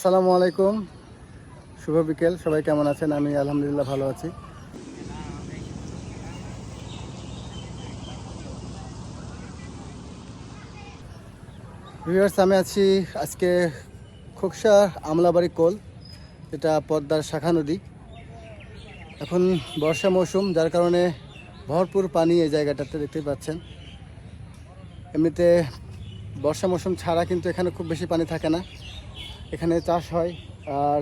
আসসালামু আলাইকুম। শুভ বিকেল, সবাই কেমন আছেন? আমি আলহামদুলিল্লাহ ভালো আছি। আমি আছি আজকে খোকসা আমলাবাড়ি কোল, এটা পদ্মার শাখা নদী। এখন বর্ষা মৌসুম, যার কারণে ভরপুর পানি এই জায়গাটাতে দেখতে পাচ্ছেন। এমনিতে বর্ষা মৌসুম ছাড়া কিন্তু এখানে খুব বেশি পানি থাকে না। এখানে চাষ হয়, আর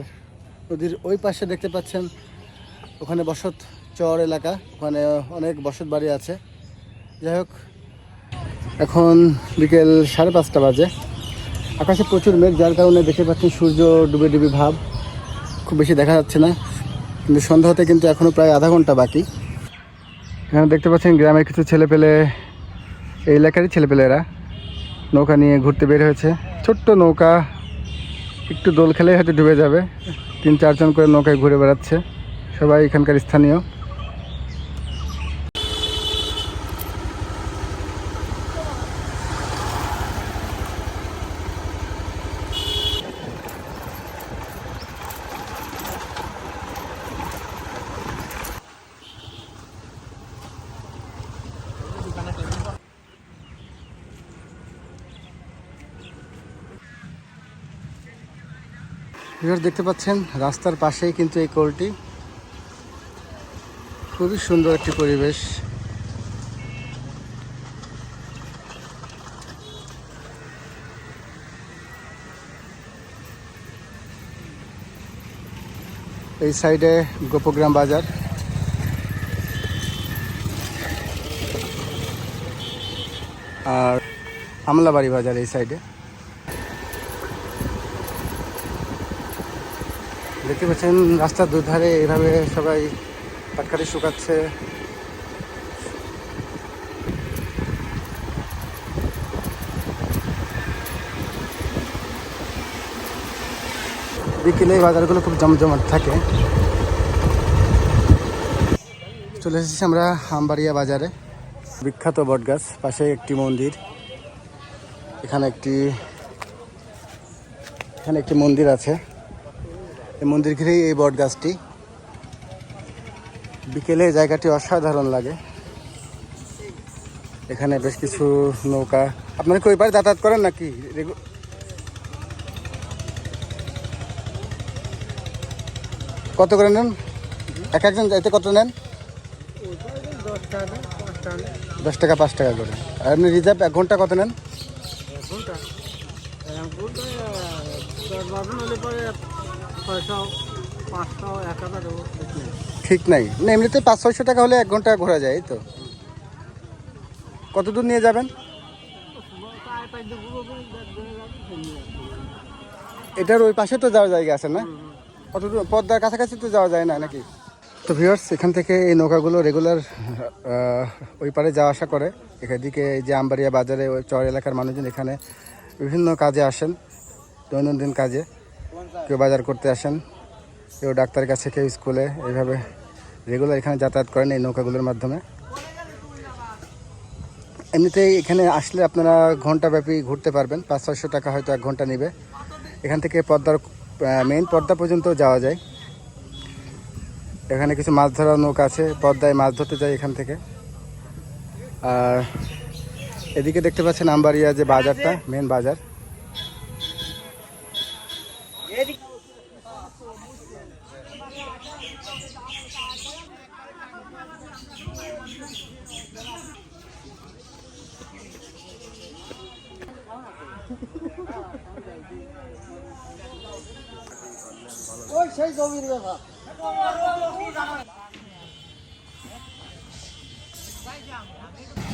নদীর ওই পাশে দেখতে পাচ্ছেন ওখানে বসত চর এলাকা, ওখানে অনেক বসত বাড়ি আছে। যাই হোক, এখন বিকেল সাড়ে পাঁচটা বাজে। আকাশে প্রচুর মেঘ, যার কারণে দেখতে পাচ্ছেন সূর্য ডুবে ডুবে ভাব, খুব বেশি দেখা যাচ্ছে না। কিন্তু সন্ধ্যা হতে কিন্তু এখনও প্রায় আধা ঘণ্টা বাকি। এখানে দেখতে পাচ্ছেন গ্রামের কিছু ছেলে পেলে এই এলাকারই ছেলেপেলেরা নৌকা নিয়ে ঘুরতে বের হয়েছে। ছোট্ট নৌকা একটু দোল খেলেই হয়তো ডুবে যাবে। তিন চারজন করে নৌকায় ঘুরে বেড়াচ্ছে। সবাই এখানকার স্থানীয়। এবার দেখতে পাচ্ছেন, রাস্তার পাশেই কিন্তু এই কোলটি। খুবই সুন্দর একটি পরিবেশ। এই সাইডে গোপগ্রাম বাজার। আর আমলাবাড়ি বাজার এই সাইডে। দেখতে পাচ্ছেন, রাস্তার দুধারে এভাবে সবাই পাটকারি শুকাচ্ছে। বিকেলে এই বাজারগুলো খুব জমজমাট থাকে। চলে এসেছি আমরা আমবাড়িয়া বাজারে। বিখ্যাত বটগাছ, পাশে একটি মন্দির। এখানে একটি এখানে একটি মন্দির আছে। এই মন্দির ঘিরেই এই বট গাছটি বিকেলে জায়গাটি অসাধারণ লাগে। এখানে বেশ কিছু নৌকা। আপনারা কি ওই পারে যাতায়াত করেন নাকি? কত করে নেন? এক একজন যাইতে কত নেন? দশ টাকা, পাঁচ টাকা করে। আর আপনি রিজার্ভ এক ঘণ্টা কত নেন? ঠিক নাই। না, এমনিতে পাঁচ, ছয়শো টাকা হলে এক ঘণ্টা ঘোরা যায় তো। কত দূর নিয়ে যাবেন? এটার ওই পাশে তো যাওয়ার জায়গা আছে না? দূর পদ্মার কাছাকাছি তো যাওয়া যায় না নাকি? তো ভিউয়ার্স এখান থেকে এই নৌকাগুলো রেগুলার ওই পারে যাওয়া আসা করে। এদিকে এই যে আমবাড়িয়া বাজারে, ওই চর এলাকার মানুষজন এখানে বিভিন্ন কাজে আসেন, দৈনন্দিন কাজে। কেউ বাজার করতে আসেন, কেউ ডাক্তারের কাছে, কেউ স্কুলে, এইভাবে রেগুলার এখানে যাতায়াত করেন এই নৌকাগুলোর মাধ্যমে। এমনিতেই এখানে আসলে আপনারা ঘন্টাব্যাপী ঘুরতে পারবেন, পাঁচ, ছয়শো টাকা হয়তো এক ঘণ্টা নেবে। এখান থেকে পদ্মার মেইন পদ্মা পর্যন্ত যাওয়া যায়। এখানে কিছু মাছ ধরার নৌকা আছে, পদ্মায় মাছ ধরতে যায় এখান থেকে। আর এদিকে দেখতে পাচ্ছেন আমবাড়িয়া যে বাজারটা মেন বাজার। 的。我谁说没得哈？再讲，没得。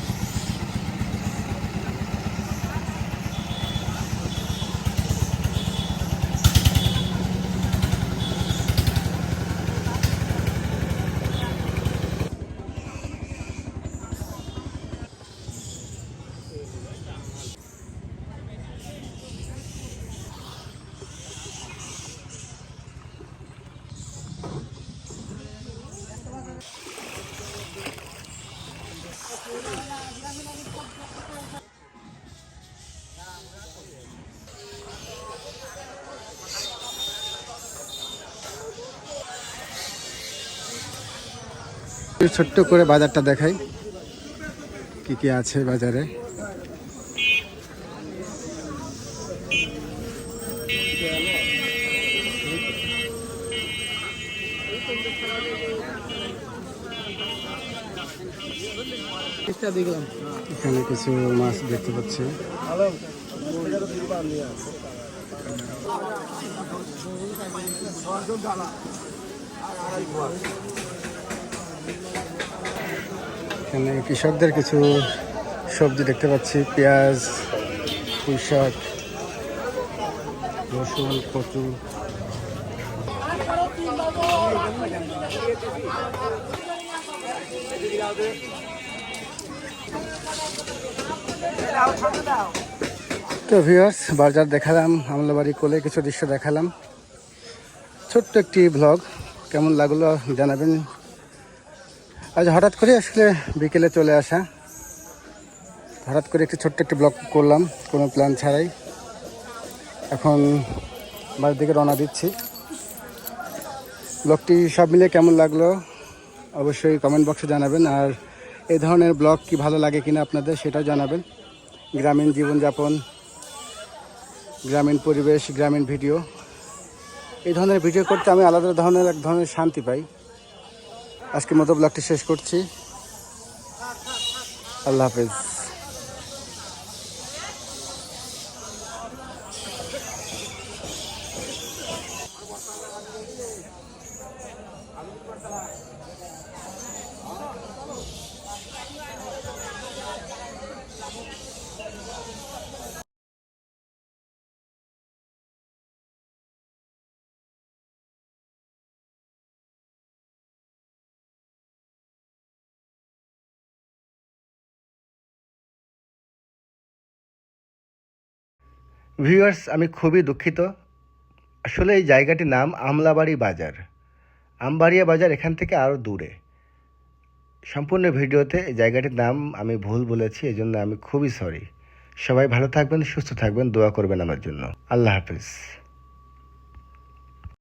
ছোট্ট করে বাজারটা দেখাই। কি কি আছে বাজারে? এখানে কিছু মাছ দেখতে পাচ্ছি। এখানে কৃষকদের কিছু সবজি দেখতে পাচ্ছি, পেঁয়াজ পুঁই শাক রসুন, কচু। তো ভিউয়ার্স বাজার দেখালাম, আমলাবাড়ি কোলে কিছু দৃশ্য দেখালাম। ছোট্ট একটি ব্লগ কেমন লাগল জানাবেন? আজ হঠাৎ করে আসলে বিকেলে চলে আসা। হঠাৎ করে একটি ছোট্ট একটি ব্লগ করলাম, কোনো প্ল্যান ছাড়াই। এখন বাড়ির দিকে রওনা দিচ্ছি। ব্লগটি সব মিলে কেমন লাগল অবশ্যই কমেন্ট বক্সে জানাবেন। আর এই ধরনের ব্লগ কি ভালো লাগে কিনা আপনাদের সেটাও জানাবেন। গ্রামীণ জীবনযাপন, গ্রামীণ পরিবেশ, গ্রামীণ ভিডিও। এই ধরনের ভিডিও করতে আমি আলাদা ধরনের, এক ধরনের শান্তি পাই। আজকের মতো ব্লগটি শেষ করছি। আল্লাহ হাফেজ। ভিউয়ার্স আমি খুবই দুঃখিত। আসলে এই জায়গাটির নাম আমলাবাড়ি বাজার। আমবাড়িয়া বাজার এখান থেকে আরও দূরে। সম্পূর্ণ ভিডিওতে এই জায়গাটির নাম আমি ভুল বলেছি এই জন্য আমি খুবই সরি সবাই ভালো থাকবেন, সুস্থ থাকবেন, দোয়া করবেন আমার জন্য। আল্লাহ হাফিজ।